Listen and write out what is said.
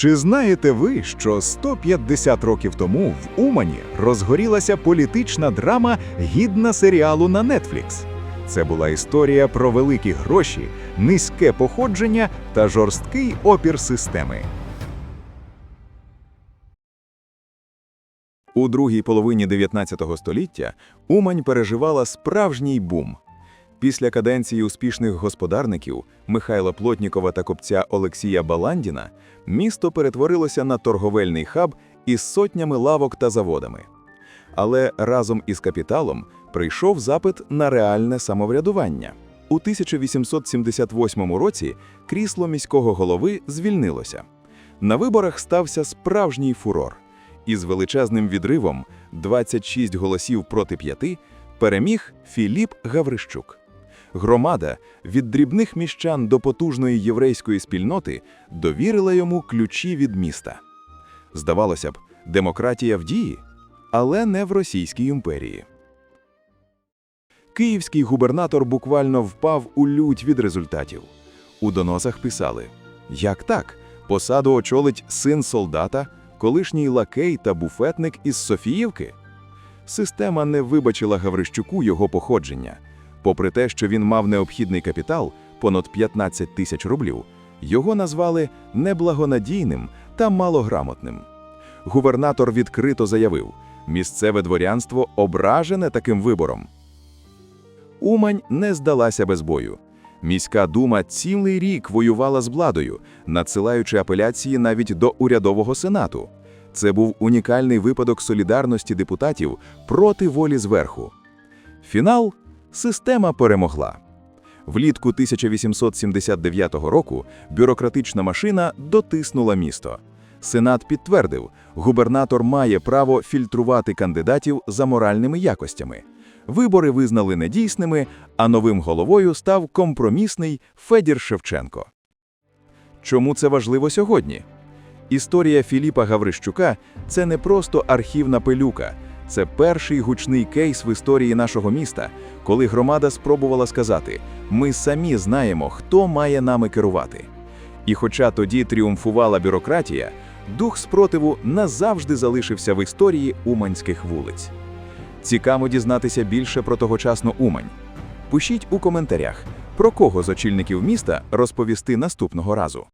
Чи знаєте ви, що 150 років тому в Умані розгорілася політична драма гідна серіалу на Netflix? Це була історія про великі гроші, низьке походження та жорсткий опір системи. У другій половині 19 століття Умань переживала справжній бум. Після каденції успішних господарників Михайла Плотнікова та копця Олексія Баландіна місто перетворилося на торговельний хаб із сотнями лавок та заводами. Але разом із капіталом прийшов запит на реальне самоврядування. У 1878 році крісло міського голови звільнилося. На виборах стався справжній фурор. Із величезним відривом 26 голосів проти 5 переміг Філіп Гаврищук. Громада від дрібних міщан до потужної єврейської спільноти довірила йому ключі від міста. Здавалося б, демократія в дії, але не в Російській імперії. Київський губернатор буквально впав у лють від результатів. У доносах писали: Як так? Посаду очолить син солдата, колишній лакей та буфетник із Софіївки? Система не вибачила Гаврищуку його походження. Попри те, що він мав необхідний капітал понад 15 тисяч рублів, його назвали неблагонадійним та малограмотним. Губернатор відкрито заявив, місцеве дворянство ображене таким вибором. Умань не здалася без бою. Міська дума цілий рік воювала з владою, надсилаючи апеляції навіть до урядового сенату. Це був унікальний випадок солідарності депутатів проти волі зверху. Фінал система перемогла. Влітку 1879 року бюрократична машина дотиснула місто. Сенат підтвердив, губернатор має право фільтрувати кандидатів за моральними якостями. Вибори визнали недійсними, а новим головою став компромісний Федір Шевченко. Чому це важливо сьогодні? Історія Філіпа Гаврищука це не просто архівна пилюка, це перший гучний кейс в історії нашого міста, коли громада спробувала сказати: ми самі знаємо, хто має нами керувати. І хоча тоді тріумфувала бюрократія, дух спротиву назавжди залишився в історії уманських вулиць. Цікаво дізнатися більше про тогочасну Умань. Пишіть у коментарях, про кого з очільників міста розповісти наступного разу.